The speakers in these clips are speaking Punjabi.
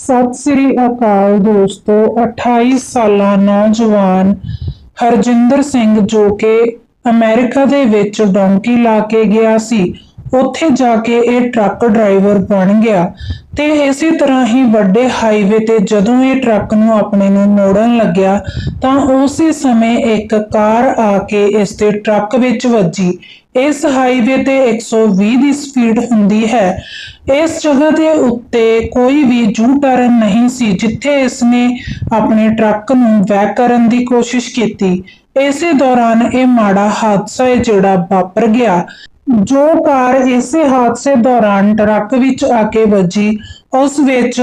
ਸਤਿ ਸ੍ਰੀ ਅਕਾਲ ਦੋਸਤੋ 28 ਸਾਲਾ ਨੌਜਵਾਨ ਹਰਜਿੰਦਰ ਸਿੰਘ ਜੋ ਕਿ ਅਮਰੀਕਾ ਦੇ ਵਿੱਚ ਡੌਂਕੀ ਲਾ ਕੇ ਗਿਆ ਸੀ। ਉੱਥੇ ਜਾ ਕੇ ਇਹ ਟਰੱਕ ਡਰਾਈਵਰ ਬਣ ਗਿਆ ਤੇ ਇਸੇ ਤਰ੍ਹਾਂ ਹੀ ਵੱਡੇ ਹਾਈਵੇ ਤੇ ਜਦੋਂ ਇਹ ਟਰੱਕ ਨੂੰ ਆਪਣੇ ਨੂੰ ਮੋੜਨ ਲੱਗਿਆ ਤਾਂ ਉਸੇ ਸਮੇਂ ਇੱਕ ਕਾਰ ਆ ਕੇ ਇਸ ਦੇ ਟਰੱਕ ਵਿੱਚ ਵੱਜੀ। ਇਸ ਹਾਈਵੇ ਤੇ 120 ਦੀ ਸਪੀਡ ਹੁੰਦੀ ਹੈ। ਇਸ ਜਗ੍ਹਾ ਦੇ ਉੱਤੇ ਕੋਈ ਵੀ ਜੂ ਟਰਨ ਨਹੀਂ ਸੀ ਜਿੱਥੇ ਇਸ ਨੇ ਆਪਣੇ ਟਰੱਕ ਨੂੰ ਬੈਕ ਕਰਨ ਦੀ ਕੋਸ਼ਿਸ਼ ਕੀਤੀ। ਇਸੇ ਦੌਰਾਨ ਇਹ ਮਾੜਾ ਹਾਦਸਾ ਹੈ ਜਿਹੜਾ ਵਾਪਰ ਗਿਆ। ਜੋ ਕਾਰ ਇਸੇ ਹਾਦਸੇ ਦੌਰਾਨ ਟਰੱਕ ਵਿੱਚ ਆ ਕੇ ਵੱਜੀ, ਉਸ ਵਿੱਚ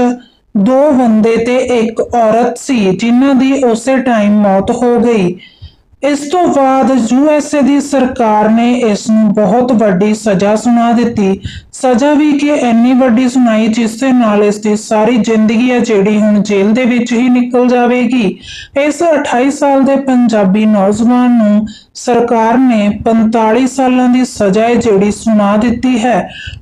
ਦੋ ਬੰਦੇ ਤੇ ਇੱਕ ਔਰਤ ਸੀ, ਜਿਨ੍ਹਾਂ ਦੀ ਉਸੇ ਟਾਈਮ ਮੌਤ ਹੋ ਗਈ। ਇਸ ਤੋਂ ਬਾਅਦ ਯੂਐਸਏ ਦੀ ਸਰਕਾਰ ਨੇ ਇਸ ਨੂੰ ਬਹੁਤ ਵੱਡੀ ਸਜ਼ਾ ਸੁਣਾ ਦਿੱਤੀ। ਸਜ਼ਾ ਵੀ ਕਿ ਇੰਨੀ ਵੱਡੀ ਸੁਣਾਈ ਜਿਸ ਦੇ ਨਾਲ ਇਸ ਦੀ ਸਾਰੀ ਜ਼ਿੰਦਗੀ ਹੈ ਜਿਹੜੀ ਹੁਣ ਜੇਲ੍ਹ ਦੇ ਵਿੱਚ ਹੀ ਨਿਕਲ ਜਾਵੇਗੀ। ਇਸ 28 ਸਾਲ ਦੇ ਪੰਜਾਬੀ ਨੌਜਵਾਨ ਨੂੰ ਸਰਕਾਰ ਨੇ 45 ਸਾਲਾਂ ਦੀ ਸਜ਼ਾ ਹੈ ਜਿਹੜੀ ਸੁਣਾ ਦਿੱਤੀ ਹੈ।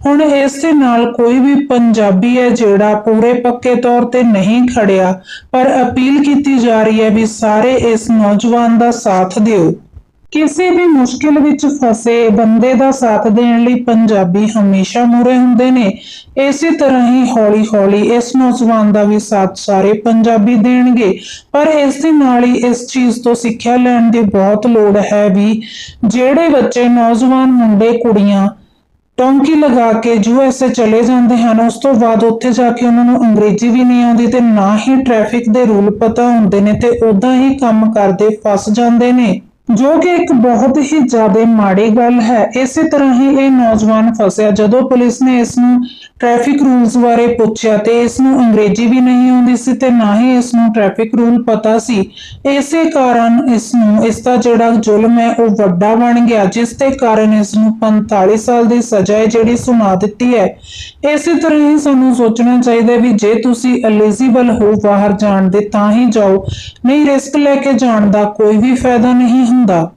ਹੁਣ ਇਸ ਦੇ ਨਾਲ ਕੋਈ ਵੀ ਪੰਜਾਬੀ ਹੈ ਜਿਹੜਾ ਪੂਰੇ ਪੱਕੇ ਤੌਰ ਤੇ ਨਹੀਂ ਖੜਿਆ, ਪਰ ਅਪੀਲ ਕੀਤੀ ਜਾ ਰਹੀ ਹੈ ਵੀ ਸਾਰੇ ਇਸ ਨੌਜਵਾਨ ਦਾ ਸਾਥ ਦਿਓ। ਕਿਸੇ ਵੀ ਮੁਸ਼ਕਿਲ ਵਿੱਚ ਫਸੇ ਬੰਦੇ ਦਾ ਸਾਥ ਦੇਣ ਲਈ ਪੰਜਾਬੀ ਹਮੇਸ਼ਾ ਮੂਰੇ ਹੁੰਦੇ ਨੇ। ਇਸੇ ਤਰ੍ਹਾਂ ਹੀ ਹੌਲੀ-ਹੌਲੀ ਇਸ ਨੌਜਵਾਨ ਦਾ ਵੀ ਸਾਥ ਸਾਰੇ ਪੰਜਾਬੀ ਦੇਣਗੇ। ਪਰ ਇਸ ਦੇ ਨਾਲ ਹੀ ਇਸ ਚੀਜ਼ ਤੋਂ ਸਿੱਖਿਆ ਲੈਣ ਦੀ ਬਹੁਤ ਲੋੜ ਹੈ ਵੀ ਜਿਹੜੇ ਬੱਚੇ ਨੌਜਵਾਨ ਮੁੰਡੇ, ਕੁੜੀਆਂ ਟੌਂਕੀ ਲਗਾ ਕੇ ਯੂਐਸਏ ਚਲੇ ਜਾਂਦੇ ਹਨ। ਉਸ ਤੋਂ ਬਾਅਦ ਉੱਥੇ ਜਾ ਕੇ ਉਹਨਾਂ ਨੂੰ ਅੰਗਰੇਜ਼ੀ ਵੀ ਨਹੀਂ ਆਉਂਦੀ ਤੇ ਨਾ ਹੀ ਟ੍ਰੈਫਿਕ ਦੇ ਰੂਲ ਪਤਾ ਹੁੰਦੇ ਨੇ ਤੇ ਉਦਾਂ ਹੀ ਕੰਮ ਕਰਦੇ ਫਸ ਜਾਂਦੇ ਨੇ। ਜੋ ਕਿ ਇੱਕ ਬਹੁਤ ਹੀ ਜ਼ਿਆਦਾ ਮਾੜੀ ਗੱਲ ਹੈ। ਇਸੇ ਤਰ੍ਹਾਂ ਹੀ ਇਹ ਨੌਜਵਾਨ ਫਸਿਆ। ਜਦੋਂ ਪੁਲਿਸ ਨੇ ਇਸ ਨੂੰ ਟ੍ਰੈਫਿਕ ਰੂਲਸ ਬਾਰੇ ਪੁੱਛਿਆ ਤੇ ਇਸ ਨੂੰ ਅੰਗਰੇਜ਼ੀ ਵੀ ਨਹੀਂ ਆਉਂਦੀ ਸੀ ਤੇ ਨਾ ਹੀ ਇਸ ਨੂੰ ਟ੍ਰੈਫਿਕ ਰੂਲ ਪਤਾ ਸੀ, ਇਸੇ ਕਾਰਨ ਇਸ ਨੂੰ ਇਸ ਦਾ ਜਿਹੜਾ ਜ਼ੁਲਮ ਹੈ, ਉਹ ਵੱਡਾ ਬਣ ਗਿਆ, ਜਿਸ ਦੇ ਕਾਰਨ ਇਸ ਨੂੰ 45 ਸਾਲ ਦੀ ਸਜ਼ਾ ਹੈ, ਜਿਹੜੀ ਸੁਣਾ ਦਿੱਤੀ ਹੈ। ਇਸੇ ਤਰ੍ਹਾਂ ਹੀ ਸਾਨੂੰ ਸੋਚਣਾ ਚਾਹੀਦਾ ਵੀ ਜੇ ਤੁਸੀਂ ਐਲੀਜੀਬਲ ਹੋ ਬਾਹਰ ਜਾਣ ਦੇ, ਤਾਂ ਹੀ ਜਾਓ। ਨਹੀਂ ਰਿਸਕ ਲੈ ਕੇ ਜਾਣ ਦਾ ਕੋਈ ਵੀ ਫਾਇਦਾ ਨਹੀਂ ਹੁੰਦਾ